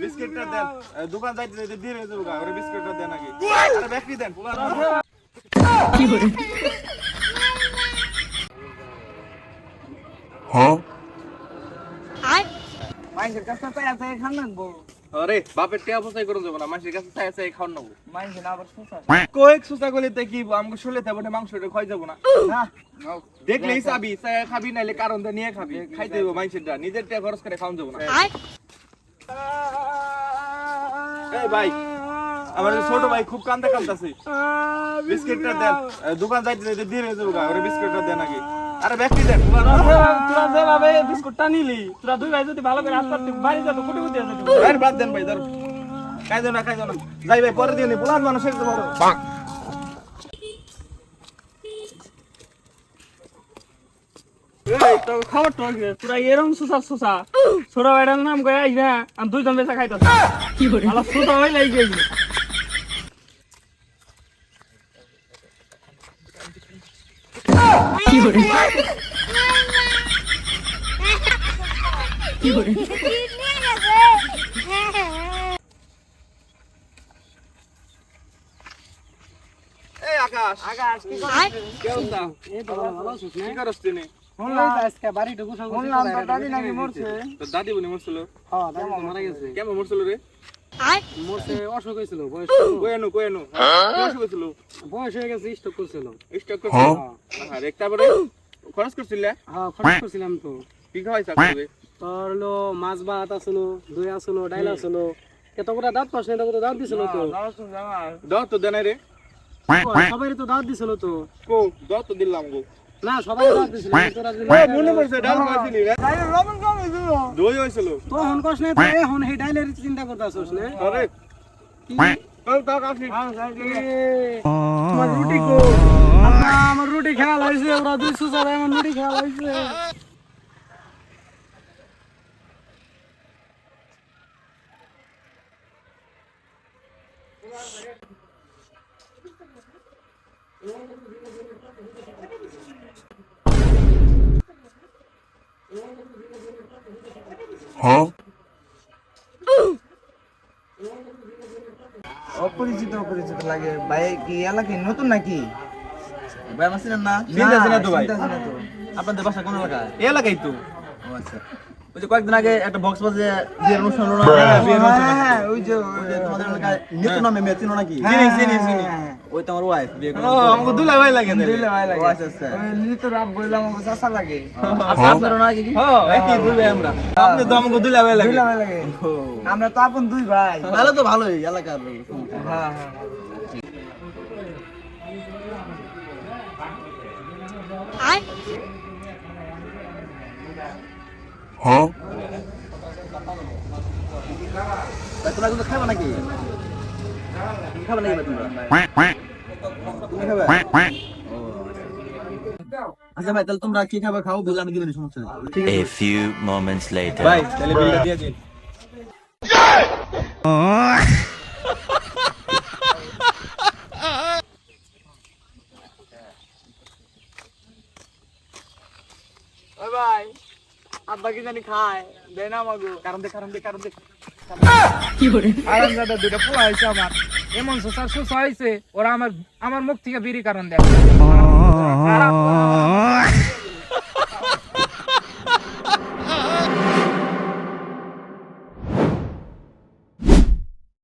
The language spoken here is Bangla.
বিস্কিটটা দেন। দোকান যাইতে যাইতে দিয়ে হয়ে যাব গা, বিস্কিটটা দেন আগে। আরে ব্যাকরি দেন। পোলা মাইন্সের কাছে তাই আছে খান নাকবো আরে বাপের টিয়া বসাই করে দেবো না কাছে চাই চাই খাওয়ান নেব। মাইন্সের আবার সুসা। কয়েক সুসা গলিতে কি আমাকে শুলে তারপরে মাংসটা খাই যাব না। না। দেখলেই চাবি খাবি নাইলে কারণ নিয়ে খাবি। খাইতে দেবো নিজের টিয়া খরচ করে খাওয়ান যাব না। এই ভাই আমার ছোট ভাই খুব কান্দা কান্দাছে। বিস্কিটটা দেন। দোকান যাইতে যাইতে দিয়ে যাব গা, ওরে বিস্কিটটা দেন আগে। আরে ব্যাকরি দেন। তোরা যেভাবে বিস্কুটটা নিলি তোরা দুই ভাই যদি ভালো করে আসতে বাড়ি যাতো কোটি কোটি আছে আরে বাদ দেন ভাই ধর। খাই দাও না খাই দাও না। যাই ভাই পরে দিয়ে নি পোলার মানুষ একটু বড় এই তো খবর তো তোরা এরকম সুসা সুসা ছোট ভাইটার নাম কয়ে আইস না আমি দুইজন বেচা খাইতাম কি করে আলা লাগি গেছি। আকাশ কি করছিস কি অবস্থা এই তো ভালো ভালো আছিস কি করছ তুই শুনলাম আজকে বাড়িটা গুছা গুছি শুনলাম তোর দাদি নাকি মরছে তোর দাদি বনি মরছিল হ্যাঁ দাদি অসুখ হয়েছিল বয়স হয়ে? গেছে স্টক করছিল। স্টক করছিল? হ্যাঁ। রেক তারপরে খরচ করছিল? হ্যাঁ খরচ করছিলাম তো। কি খাওয়াইছ আসলে তোর হলো মাছ ভাত আসলো দই আসলো ডাইল আসলো করে দাঁত পাস না দাঁত দিছিল তো। দাও তো দেনাই রে। সবাই তো দাঁত দিছিল তো। কো দাও তো দিলাম গো। না সবাই দাঁত দিছিল। দিলি ও মনে পড়ছে ডাল খাইছিলি রে। দই হইছিল তো হন কস না তো এখন হে ডাইলের চিন্তা করতাছস না। আরে। কি? ও তাও কাশি আমার রুটি কো? আমার রুটি খেয়াল ওরা দুই সুসার আমার রুটি খেয়াল হয়েছে অপরিচিত অপরিচিত লাগে। ভাই কি এলাকায় নতুন নাকি? ভাই আমার চিনেন না? চিনতে আছি না তো ভাই। চিনতে আছি না তো। আপনাদের বাসা কোন এলাকায়? এ লাগাই তো আচ্ছা। ওই যে কয়েকদিন আগে একটা বক্স বাজে বিয়ের অনুষ্ঠান হলো না হ্যাঁ, হ্যাঁ, হ্যাঁ, ওই যে তোমাদের এলাকায় নিতু নামে মেয়ে চিনো নাকি? চিনি চিনি চিনি। ওই তোমার ওয়াইফ বিয়ে ও আমাকে দুলা ভাই লাগে না দিলে ভাই লাগে। আচ্ছা আচ্ছা। নিতো রাব বললাম আমার চাষা লাগে। আপনারও না কি হ্যাঁ একই দুই ভাই আমরা। আপনি তো আমাকে দুলা ভাই লাগে। ভাই লাগে। আমরা তো আপন দুই ভাই। তাহলে তো ভালোই এলাকার লোক। হ্যাঁ হ্যাঁ ভাই, তোমরা কিন্তু খাবে নাকি খাবে নাকি ভাই তোমরা তুমি খাবে ও, আচ্ছা ভাই তাহলে তোমরা কি খাবে খাও বিল আমি দিবেন সমস্যা নেই ঠিক আছে A few moments later. ভাই তাহলে বিলটা দিয়ে দিন ওই ভাই আব্বা কি জানি খায়? দেয় না আমাকে কারণ দে কারণ দে কারণ দে। আরাম দাদা দুইটা পোলা হয়েছে আমার। এমন সোসার সোসা হয়েছে। ওরা আমার আমার মুখ থেকে বিড়ি কারণ দেয়।